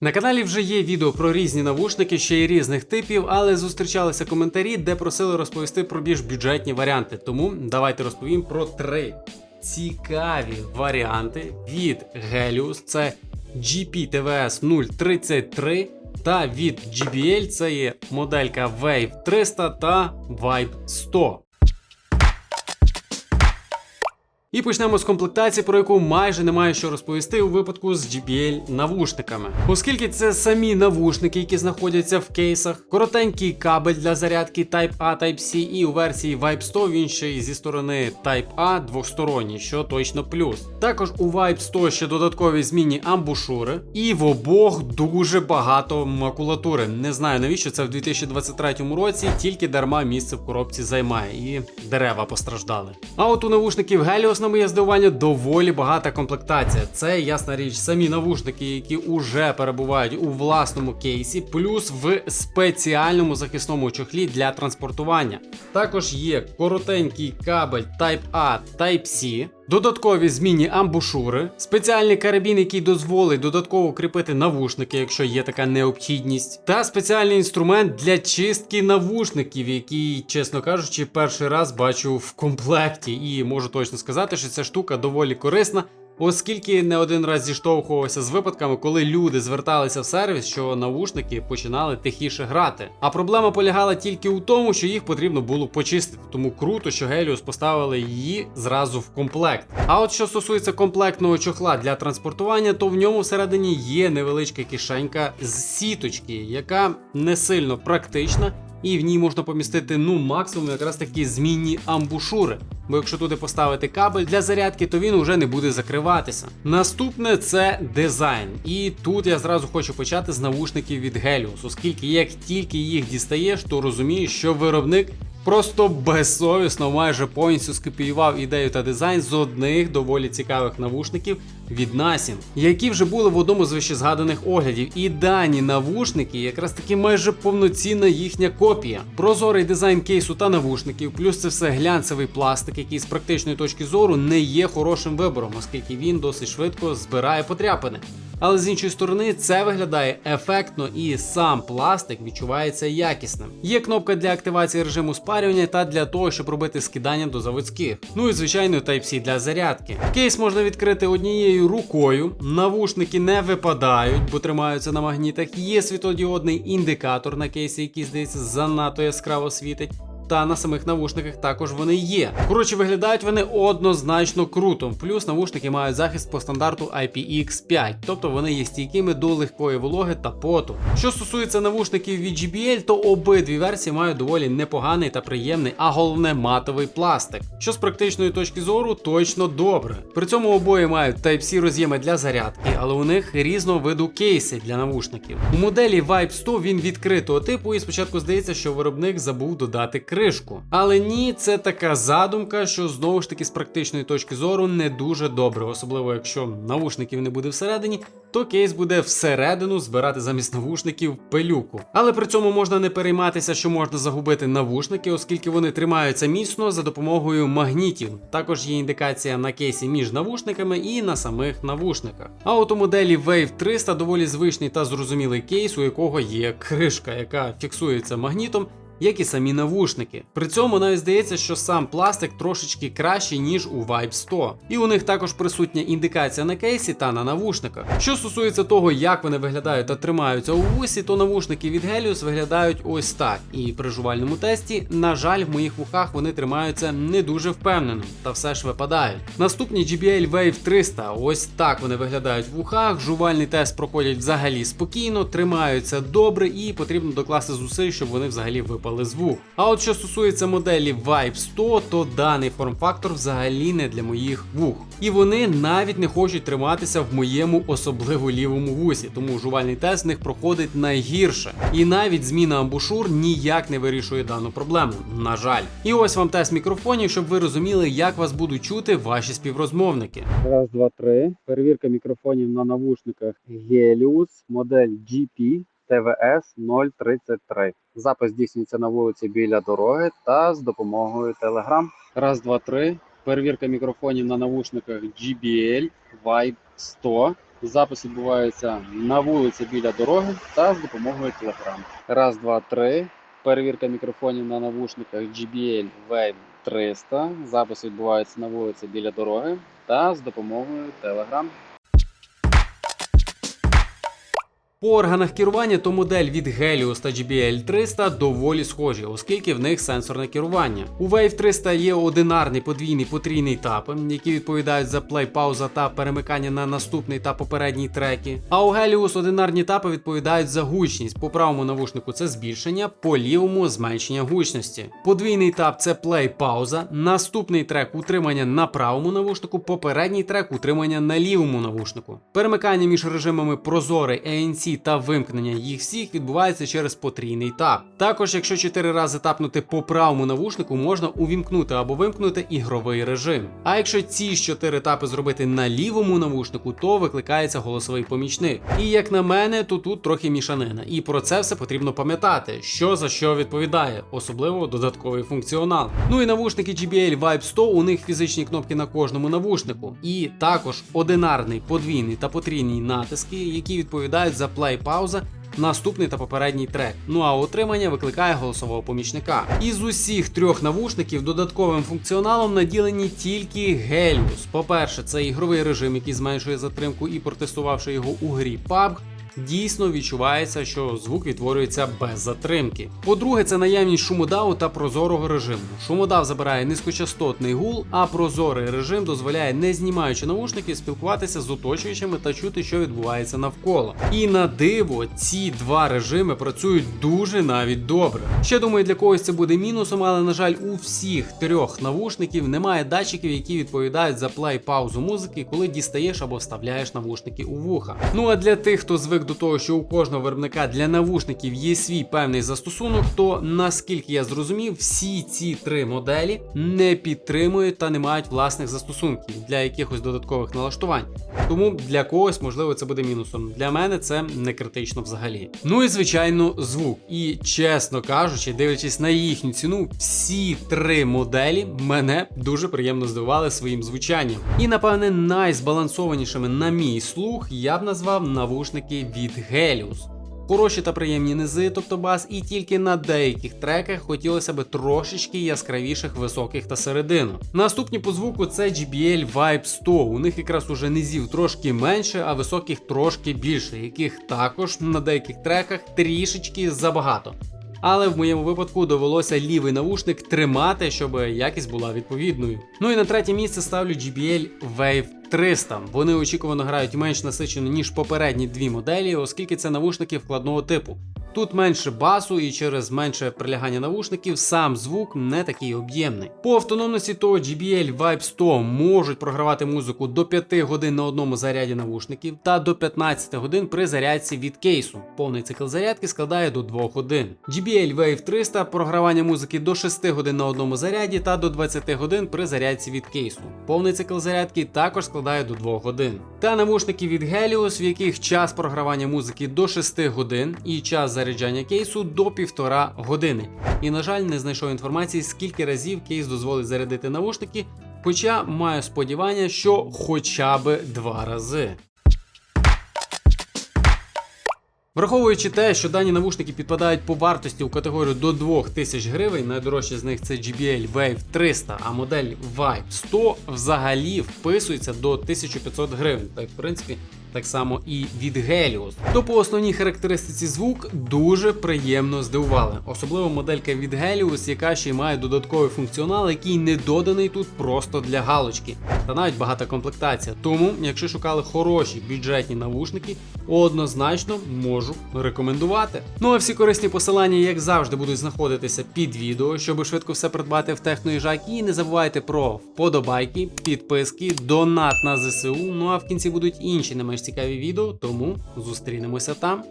На каналі вже є відео про різні навушники, ще й різних типів, але зустрічалися коментарі, де просили розповісти про більш бюджетні варіанти. Тому давайте розповім про три цікаві варіанти від Helios. Це GP TVS 033 та від GBL це є моделька Wave 300 та Vibe 100. І почнемо з комплектації, про яку майже немає що розповісти у випадку з JBL навушниками, оскільки це самі навушники, які знаходяться в кейсах, коротенький кабель для зарядки Type-A, Type-C, і у версії Vibe 100 він ще й зі сторони Type-A двохсторонній, що точно плюс. Також у Vibe 100 ще додаткові змінні амбушури, і в обох дуже багато макулатури. Не знаю навіщо це в 2023 році, тільки дарма місце в коробці займає, і дерева постраждали. А от у навушників Helios, на моє здивування, доволі багата комплектація. Це ясна річ, самі навушники, які уже перебувають у власному кейсі, плюс в спеціальному захисному чохлі для транспортування. Також є коротенький кабель Type-A, Type-C. Додаткові змінні амбушури, спеціальний карабін, який дозволить додатково кріпити навушники, якщо є така необхідність, та спеціальний інструмент для чистки навушників, який, чесно кажучи, перший раз бачу в комплекті, і можу точно сказати, що ця штука доволі корисна. Оскільки не один раз зіштовхувався з випадками, коли люди зверталися в сервіс, що навушники починали тихіше грати. А проблема полягала тільки у тому, що їх потрібно було почистити. Тому круто, що Helios поставили її зразу в комплект. А от що стосується комплектного чохла для транспортування, то в ньому всередині є невеличка кишенька з сіточки, яка не сильно практична. І в ній можна помістити ну максимум якраз такі змінні амбушури. Бо якщо туди поставити кабель для зарядки, то він уже не буде закриватися. Наступне це дизайн. І тут я зразу хочу почати з навушників від Helios, оскільки як тільки їх дістаєш, то розумієш, що виробник просто безсовісно майже повністю скопіював ідею та дизайн з одних доволі цікавих навушників від Nasin, які вже були в одному з вищезгаданих оглядів. І дані навушники якраз таки майже повноцінна їхня копія. Прозорий дизайн кейсу та навушників, плюс це все глянцевий пластик, який з практичної точки зору не є хорошим вибором, оскільки він досить швидко збирає потряпини. Але з іншої сторони це виглядає ефектно і сам пластик відчувається якісним. Є кнопка для активації режиму спарювання та для того, щоб робити скидання до заводських. Ну і звичайно Type-C для зарядки. Кейс можна відкрити однією рукою, навушники не випадають, бо тримаються на магнітах. Є світлодіодний індикатор на кейсі, який здається занадто яскраво світить. Та на самих навушниках також вони є. Коротше, виглядають вони однозначно круто. Плюс навушники мають захист по стандарту IPX5, тобто вони є стійкими до легкої вологи та поту. Що стосується навушників від JBL, то обидві версії мають доволі непоганий та приємний, а головне матовий пластик, що з практичної точки зору точно добре. При цьому обоє мають Type-C роз'єми для зарядки, але у них різного виду кейси для навушників. У моделі Vibe 100 він відкритого типу, і спочатку здається, що виробник забув додати кришку. Але ні, це така задумка, що знову ж таки з практичної точки зору не дуже добре, особливо якщо навушників не буде всередині, то кейс буде всередину збирати замість навушників пилюку. Але при цьому можна не перейматися, що можна загубити навушники, оскільки вони тримаються міцно за допомогою магнітів. Також є індикація на кейсі між навушниками і на самих навушниках. А от у моделі Wave 300 доволі звичний та зрозумілий кейс, у якого є кришка, яка фіксується магнітом як і самі навушники. При цьому навіть здається, що сам пластик трошечки кращий, ніж у Vibe 100. І у них також присутня індикація на кейсі та на навушниках. Що стосується того, як вони виглядають та тримаються у вусі, то навушники від Helios виглядають ось так. І при жувальному тесті, на жаль, в моїх вухах вони тримаються не дуже впевнено, та все ж випадають. Наступні JBL Wave 300, ось так вони виглядають в вухах. Жувальний тест проходять взагалі спокійно, тримаються добре і потрібно докласти зусиль, щоб вони взагалі випали з вух. А от що стосується моделі Vibe 100, то даний форм-фактор взагалі не для моїх вух. І вони навіть не хочуть триматися в моєму особливо лівому вусі, тому жувальний тест в них проходить найгірше. І навіть зміна амбушур ніяк не вирішує дану проблему. На жаль. І ось вам тест мікрофонів, щоб ви розуміли, як вас будуть чути ваші співрозмовники. Раз, два, три. Перевірка мікрофонів на навушниках Helios, модель GP TVS 033. Запис здійснюється на вулиці біля дороги та з допомогою Telegram. Раз, два, три. Перевірка мікрофонів на навушниках GBL Vibe 100. Запис відбувається на вулиці біля дороги та з допомогою Telegram. Раз, два, три. Перевірка мікрофонів на навушниках JBL Wave 300. Запис відбувається на вулиці біля дороги та з допомогою Telegram. По органах керування то модель від Helios та JBL 300 доволі схожі, оскільки в них сенсорне керування. У Wave 300 є одинарний подвійний потрійний тапи, які відповідають за плей, пауза та перемикання на наступний та попередній треки. А у Helios одинарні тапи відповідають за гучність. По правому навушнику це збільшення, по лівому зменшення гучності. Подвійний тап це плей, пауза, наступний трек утримання на правому навушнику, попередній трек утримання на лівому навушнику. Перемикання між режимами прозорий, ANC та вимкнення їх всіх відбувається через потрійний тап. Також, якщо 4 рази тапнути по правому навушнику, можна увімкнути або вимкнути ігровий режим. А якщо ці 4 тапи зробити на лівому навушнику, то викликається голосовий помічник. І як на мене, то тут трохи мішанина. І про це все потрібно пам'ятати, що за що відповідає, особливо додатковий функціонал. Ну і навушники JBL Vibe 100, у них фізичні кнопки на кожному навушнику. І також одинарний, подвійний та потрійний натиски, які відповідають за плей пауза. Наступний та попередній трек. Ну а отримання викликає голосового помічника. Із усіх трьох навушників додатковим функціоналом наділені тільки Helios. По-перше, це ігровий режим, який зменшує затримку і протестувавши його у грі PUBG, дійсно відчувається, що звук відтворюється без затримки. По-друге, це наявність шумодаву та прозорого режиму. Шумодав забирає низькочастотний гул, а прозорий режим дозволяє, не знімаючи наушники, спілкуватися з оточуючими та чути, що відбувається навколо. І на диво, ці два режими працюють дуже навіть добре. Ще думаю, для когось це буде мінусом, але на жаль, у всіх трьох навушників немає датчиків, які відповідають за плей паузу музики, коли дістаєш або вставляєш навушники у вуха. Ну а для тих, хто звик до того, що у кожного виробника для навушників є свій певний застосунок, то наскільки я зрозумів, всі ці три моделі не підтримують та не мають власних застосунків для якихось додаткових налаштувань. Тому для когось, можливо, це буде мінусом. Для мене це не критично взагалі. Ну і звичайно, звук. І чесно кажучи, дивлячись на їхню ціну, всі три моделі мене дуже приємно здивували своїм звучанням. І напевне найзбалансованішими на мій слух я б назвав навушники від Геліус. Хороші та приємні низи, тобто бас, і тільки на деяких треках хотілося б трошечки яскравіших високих та середину. Наступні по звуку це JBL Vibe 100. У них якраз уже низів трошки менше, а високих трошки більше, яких також на деяких треках трішечки забагато. Але в моєму випадку довелося лівий навушник тримати, щоб якість була відповідною. Ну і на третє місце ставлю JBL Wave 300. Вони очікувано грають менш насичено, ніж попередні дві моделі, оскільки це навушники вкладного типу. Тут менше басу і через менше прилягання навушників сам звук не такий об'ємний. По автономності то JBL Vibe 100 можуть програвати музику до 5 годин на одному заряді навушників та до 15 годин при зарядці від кейсу. Повний цикл зарядки складає до 2 годин. JBL Wave 300 програвання музики до 6 годин на одному заряді та до 20 годин при зарядці від кейсу. Повний цикл зарядки також складає до 2 годин. Та навушники від Helios, в яких час програвання музики до 6 годин і час заряджання кейсу до 1,5 години. І на жаль, не знайшов інформації, скільки разів кейс дозволить зарядити навушники, хоча маю сподівання, що хоча б два рази. Враховуючи те, що дані навушники підпадають по вартості у категорію до 2000 гривень, найдорожчі з них це JBL Wave 300, а модель Vibe 100 взагалі вписується до 1500 гривень. Так, в принципі, так само і від Helios. То по основній характеристиці звук дуже приємно здивували. Особливо моделька від Helios, яка ще й має додатковий функціонал, який не доданий тут просто для галочки. Та навіть багата комплектація. Тому, якщо шукали хороші бюджетні навушники, однозначно можу рекомендувати. Ну а всі корисні посилання, як завжди, будуть знаходитися під відео, щоб швидко все придбати в техноїжак. І не забувайте про вподобайки, підписки, донат на ЗСУ. Ну а в кінці будуть інші не менш цікаві відео, тому зустрінемося там.